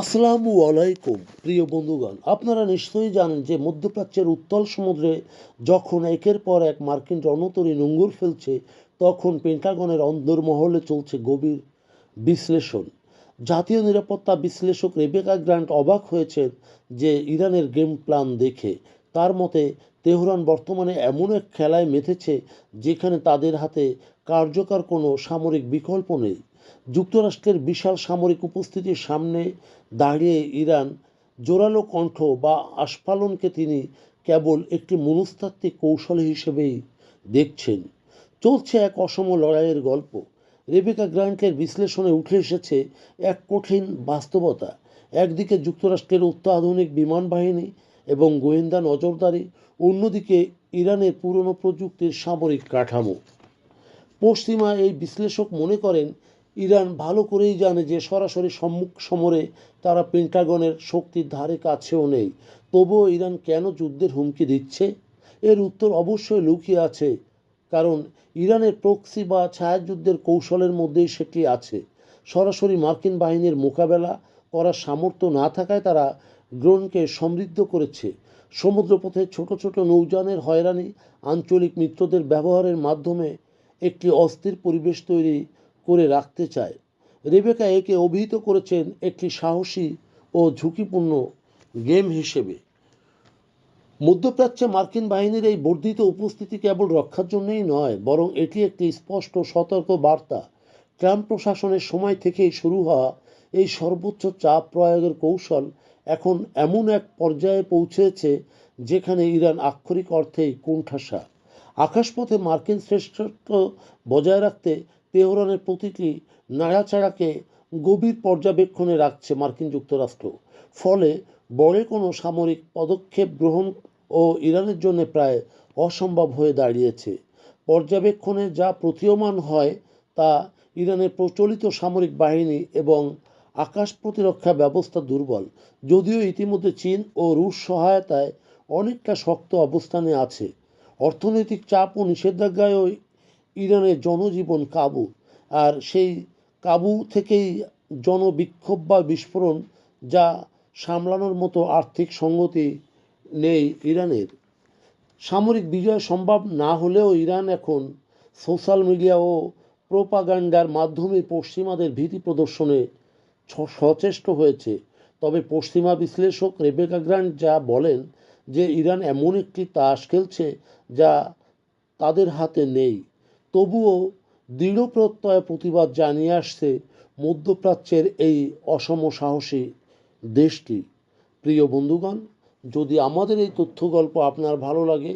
আসসালামু আলাইকুম, প্রিয় বন্ধুগণ। আপনারা নিশ্চয়ই জানেন যে মধ্যপ্রাচ্যের উত্তল সমুদ্রে যখন একের পর এক মার্কিন রণতরী নোঙ্গর ফেলছে, তখন পেন্টাগনের অন্দরমহলে চলছে গভীর বিশ্লেষণ। জাতীয় নিরাপত্তা বিশ্লেষক রেবেকা গ্রান্ট অবাক হয়েছেন যে ইরানের গেম প্ল্যান দেখে। তার মতে, তেহরান বর্তমানে এমন এক খেলায় মেতেছে যেখানে তাদের হাতে কার্যকর কোনো সামরিক বিকল্প নেই। যুক্তরাষ্ট্রের বিশাল সামরিক উপস্থিতির সামনে দাঁড়িয়ে ইরান জোরালো কণ্ঠ বা আস্ফালনকে তিনি কেবল একটি মনস্তাত্ত্বিক কৌশল হিসেবেই দেখছেন। চলছে এক অসম লড়াইয়ের গল্প। রেবেকা গ্রান্টের বিশ্লেষণে উঠে এসেছে এক কঠিন বাস্তবতা। একদিকে যুক্তরাষ্ট্রের অত্যাধুনিক বিমান বাহিনী এবং গোয়েন্দা নজরদারি, অন্যদিকে ইরানের পুরনো প্রযুক্তির সামরিক কাঠামো। পশ্চিমা এই বিশ্লেষক মনে করেন ইরান ভালো করেই জানে যে সরাসরি সম্মুখ সমরে তারা পেন্টাগনের শক্তির ধারে কাছেও নেই। তবুও ইরান কেন যুদ্ধের হুমকি দিচ্ছে? এর উত্তর অবশ্যই লুকিয়ে আছে, কারণ ইরানের প্রক্সি বা ছায়াযুদ্ধের কৌশলের মধ্যেই সেটি আছে। সরাসরি মার্কিন বাহিনীর মোকাবেলা করার সামর্থ্য না থাকায় তারা ড্রোনকে সমৃদ্ধ করেছে। সমুদ্রপথে ছোট ছোট নৌযানের হয়রানি আঞ্চলিক মিত্রদের ব্যবহারের মাধ্যমে একটি অস্থির পরিবেশ তৈরি করে রাখতে চায়। রেবেকা একে অভিহিত করেছেন একটি সাহসী ও ঝুঁকিপূর্ণ গেম হিসেবে। মধ্যপ্রাচ্যে মার্কিন বাহিনীর এই বর্ধিত উপস্থিতি কেবল রক্ষার জন্যই নয়, বরং এটি একটি স্পষ্ট সতর্ক বার্তা। ট্রাম্প প্রশাসনের সময় থেকেই শুরু হওয়া এই সর্বোচ্চ চাপ প্রয়োগের কৌশল এখন এমন এক পর্যায়ে পৌঁছেছে যেখানে ইরান আক্ষরিক অর্থেই কোণঠাসা। আকাশপথে মার্কিন শ্রেষ্ঠত্ব বজায় রাখতে তেহরানের প্রতিটি নাড়াচাড়াকে গভীর পর্যবেক্ষণে রাখছে মার্কিন যুক্তরাষ্ট্র। ফলে বড় কোনো সামরিক পদক্ষেপ গ্রহণ ও ইরানের জন্য প্রায় অসম্ভব হয়ে দাঁড়িয়েছে। পর্যবেক্ষণে যা প্রতীয়মান হয় তা ইরানের প্রচলিত সামরিক বাহিনী এবং আকাশ প্রতিরক্ষা ব্যবস্থা দুর্বল। যদিও ইতিমধ্যে চীন ও রুশ সহায়তায় অনেকটা শক্ত অবস্থানে আছে। অর্থনৈতিক চাপ ও নিষেধাজ্ঞায়ও ইরানের জনজীবন কাবু। আর সেই কাবু থেকেই জনবিক্ষোভ বা বিস্ফোরণ যা সামলানোর মতো আর্থিক সঙ্গতি নেই ইরানের। সামরিক বিজয় সম্ভব না হলেও ইরান এখন সোশ্যাল মিডিয়া ও প্রোপাগান্ডার মাধ্যমে পশ্চিমাদের ভীতি প্রদর্শনে সচেষ্ট হয়েছে। তবে পশ্চিমা বিশ্লেষক রেবেকা গ্রান্ট যা বলেন যে ইরান এমন একটি তাস খেলছে যা তাদের হাতে নেই। তবুও দৃঢ় প্রত্যয় প্রতিবাদ জানিয়ে আসছে মধ্যপ্রাচ্যের এই অসম সাহসী দেশটি। প্রিয় বন্ধুগণ, যদি আমাদের এই তথ্য গল্প আপনার ভালো লাগে,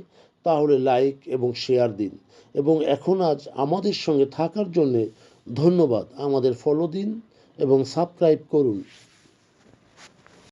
তাহলে লাইক এবং শেয়ার দিন এবং এখন আজ আমাদের সঙ্গে থাকার জন্যে ধন্যবাদ। আমাদের ফলো দিন এবং সাবস্ক্রাইব করুন।